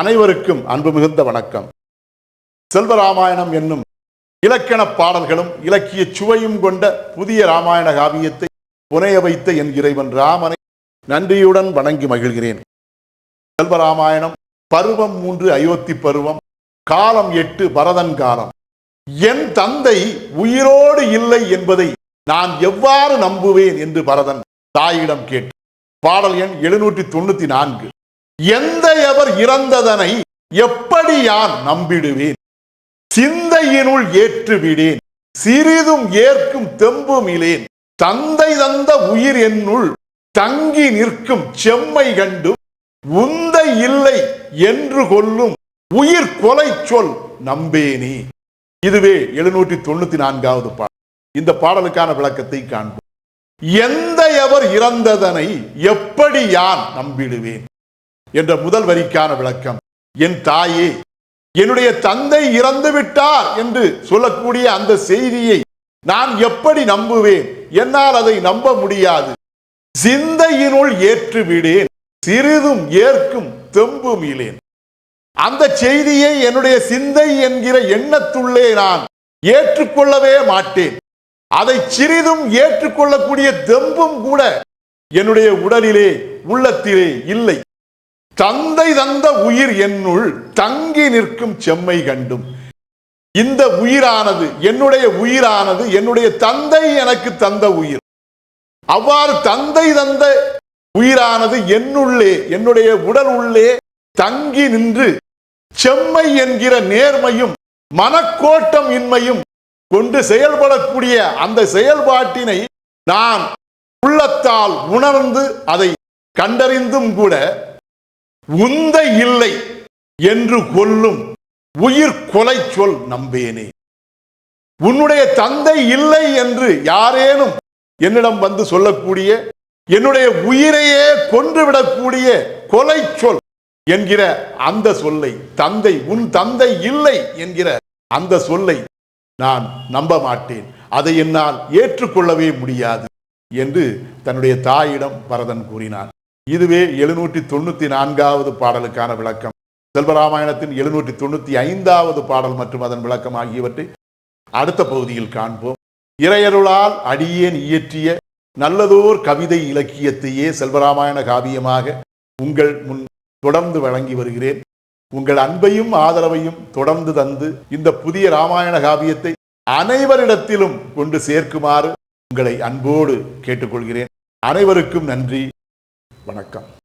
அனைவருக்கும் அன்பு மிகுந்த வணக்கம். செல்வராமாயணம் என்னும் இலக்கண பாடல்களும் இலக்கிய சுவையும் கொண்ட புதிய ராமாயண காவியத்தை புனைய வைத்த என் இறைவன் ராமனை நன்றியுடன் வணங்கி மகிழ்கிறேன். செல்வராமாயணம் பருவம் மூன்று அயோத்தி பருவம் காலம் எட்டு பரதன் காலம். என் தந்தை உயிரோடு இல்லை என்பதை நான் எவ்வாறு நம்புவேன்? என்று பரதன் தாயிடம் கேட்டு பாடல் எண் எழுநூற்றி தொண்ணூத்தி நான்கு. எந்த எவர் இறந்ததனை எப்படி யான் நம்பிடுவேன்? சிந்தையினுள் ஏற்றுவிடேன். சிறிதும் ஏற்கும் தெம்புமிலேன் தந்தை தந்த உயிர் என்னுள் தங்கி நிற்கும் செம்மை கண்டு உந்தை இல்லை என்று கொல்லும் உயிர் கொலை சொல் நம்பேனே. இதுவே எழுநூற்றி தொண்ணூத்தி நான்காவது பாடல். இந்த பாடலுக்கான விளக்கத்தை காண்போம். எந்த எவர் இறந்ததனை எப்படி யான் நம்பிடுவேன்? என்ற முதல் வரிக்கான விளக்கம். என் தாயே என்னுடைய தந்தை இறந்து விட்டார் என்று சொல்லக்கூடிய அந்த செய்தியை நான் எப்படி நம்புவேன்? என்னால் அதை நம்ப முடியாது. சிந்தையினுள் ஏற்றுவிடேன் சிறிதும் ஏற்கும் தெம்பும் இலேன் அந்த செய்தியை என்னுடைய சிந்தை என்கிற எண்ணத்துள்ளே நான் ஏற்றுக்கொள்ளவே மாட்டேன். அதை சிறிதும் ஏற்றுக்கொள்ளக்கூடிய தெம்பும் கூட என்னுடைய உடலிலே உள்ளத்திலே இல்லை. தந்தை தந்த உயிர் என்னுள் தங்கி நிற்கும் செம்மை கண்டும். இந்த உயிரானது என்னுடைய உயிரானது என்னுடைய தந்தை எனக்கு தந்த உயிர். அவ்வாறு தந்தை தந்த உயிரானது என்னுள்ளே என்னுடைய உடல் உள்ளே தங்கி நின்று செம்மை என்கிற நேர்மையும் மனக்கோட்டம் இன்மையும் கொண்டு செயல்படக்கூடிய அந்த செயல்பாட்டினை நான் உள்ளத்தால் உணர்ந்து அதை கண்டறிந்தும் கூட உந்த இல்லை என்று கொல்லும் உயிர் கொலை சொல் நம்பேனே. உன்னுடைய தந்தை இல்லை என்று யாரேனும் என்னிடம் வந்து சொல்லக்கூடிய என்னுடைய உயிரையே கொன்றுவிடக்கூடிய கொலை சொல் என்கிற அந்த சொல்லை தந்தை உன் தந்தை இல்லை என்கிற அந்த சொல்லை நான் நம்ப மாட்டேன். அதை என்னால் ஏற்றுக்கொள்ளவே முடியாது என்று தன்னுடைய தாயிடம் பரதன் கூறினான். இதுவே எழுநூற்றி தொண்ணூத்தி நான்காவது பாடலுக்கான விளக்கம். செல்வராமாயணத்தின் எழுநூற்றி தொண்ணூத்தி ஐந்தாவது பாடல் மற்றும் அதன் விளக்கம் ஆகியவற்றை அடுத்த பகுதியில் காண்போம். இறையருளால் அடியேன் இயற்றிய நல்லதோர் கவிதை இலக்கியத்தையே செல்வராமாயண காவியமாக உங்கள் முன் தொடர்ந்து வழங்கி வருகிறேன். உங்கள் அன்பையும் ஆதரவையும் தொடர்ந்து தந்து இந்த புதிய ராமாயண காவியத்தை அனைவரிடத்திலும் கொண்டு சேர்க்குமாறு உங்களை அன்போடு கேட்டுக்கொள்கிறேன். அனைவருக்கும் நன்றி. வணக்கம்.